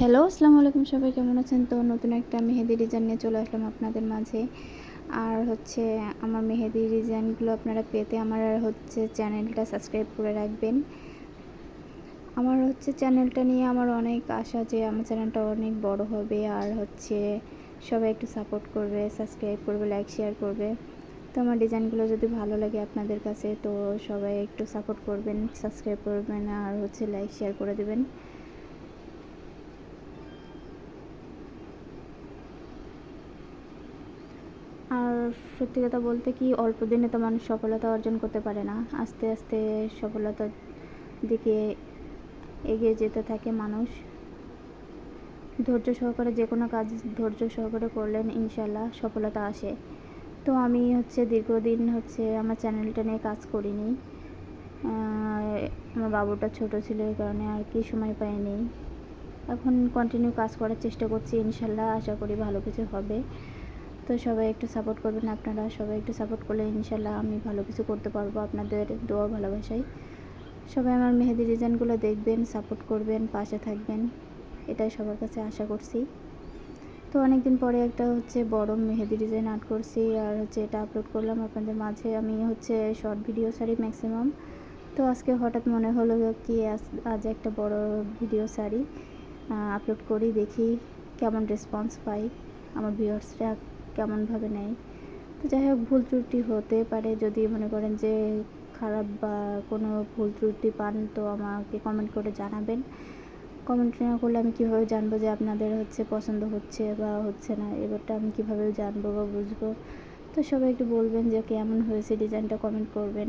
Hello, আসসালামু আলাইকুম সবাই, কেমন আছেন? তো নতুন একটা মেহেদি ডিজাইন নিয়ে চলে আসলাম আপনাদের মাঝে। আর হচ্ছে আমার মেহেদি ডিজাইনগুলো আপনারা পেতে আমার হচ্ছে চ্যানেলটা সাবস্ক্রাইব করে রাখবেন। আমার হচ্ছে চ্যানেলটা নিয়ে আমার অনেক আশা যে আমার চ্যানেলটা অনেক বড় হবে। আর হচ্ছে সবাই একটু সাপোর্ট করবে সাবস্ক্রাইব করবে লাইক শেয়ার করবে। তো আমার ডিজাইনগুলো যদি ভালো লাগে আপনাদের কাছে, তো সবাই একটু সাপোর্ট করবেন সাবস্ক্রাইব করবেন, আর হচ্ছে লাইক শেয়ার করে দেবেন আর সত্যি কথা বলতে কি, অল্প দিনে তো মানুষ সফলতা অর্জন করতে পারে না। আস্তে আস্তে সফলতার দিকে এগিয়ে যেতে থাকে মানুষ। ধৈর্য সহকারে যে কোনো কাজ ধৈর্য সহকারে করলেন ইনশাল্লাহ সফলতা আসে। তো আমি হচ্ছে দীর্ঘদিন হচ্ছে আমার চ্যানেলটা নিয়ে কাজ করিনি। আমার বাবুটা ছোট ছিল এই কারণে আর কি সময় পাইনি। এখন কন্টিনিউ কাজ করার চেষ্টা করছি ইনশাল্লাহ আশা করি ভালো কিছু হবে। তো সবাই একটু সাপোর্ট করবেন আপনারা। সবাই একটু সাপোর্ট করলে ইনশাল্লাহ আমি ভালো কিছু করতে পারব আপনাদের দোয়া ভালোবাসাই সবাই আমার মেহেদি ডিজাইনগুলো দেখবেন সাপোর্ট করবেন, পাশে থাকবেন। এটাই সবার কাছে আশা করছি। তো অনেক দিন পরে একটা হচ্ছে বড় মেহেদি ডিজাইন আর্ট করছি আর হচ্ছে এটা আপলোড করলাম আপনাদের মাঝে। আমি হচ্ছে শর্ট ভিডিও সারি ম্যাক্সিমাম তো আজকে হঠাৎ মনে হলো কি আজ একটা বড় ভিডিও সারি আপলোড করি, দেখি কেমন রেসপন্স পাই। আমার ভিউয়ার্সরা কেমনভাবে নেয়। তো যাই হোক ভুল ত্রুটি হতে পারে যদি মনে করেন যে খারাপ বা কোনো ভুল ত্রুটি পান, তো আমাকে কমেন্ট করে জানাবেন। কমেন্ট না করলে আমি কীভাবে জানব যে আপনাদের হচ্ছে পছন্দ হচ্ছে বা হচ্ছে না? এবারটা আমি কীভাবে জানব বা বুঝব? তো সবাই একটু বলবেন যে কেমন হয়েছে ডিজাইনটা কমেন্ট করবেন।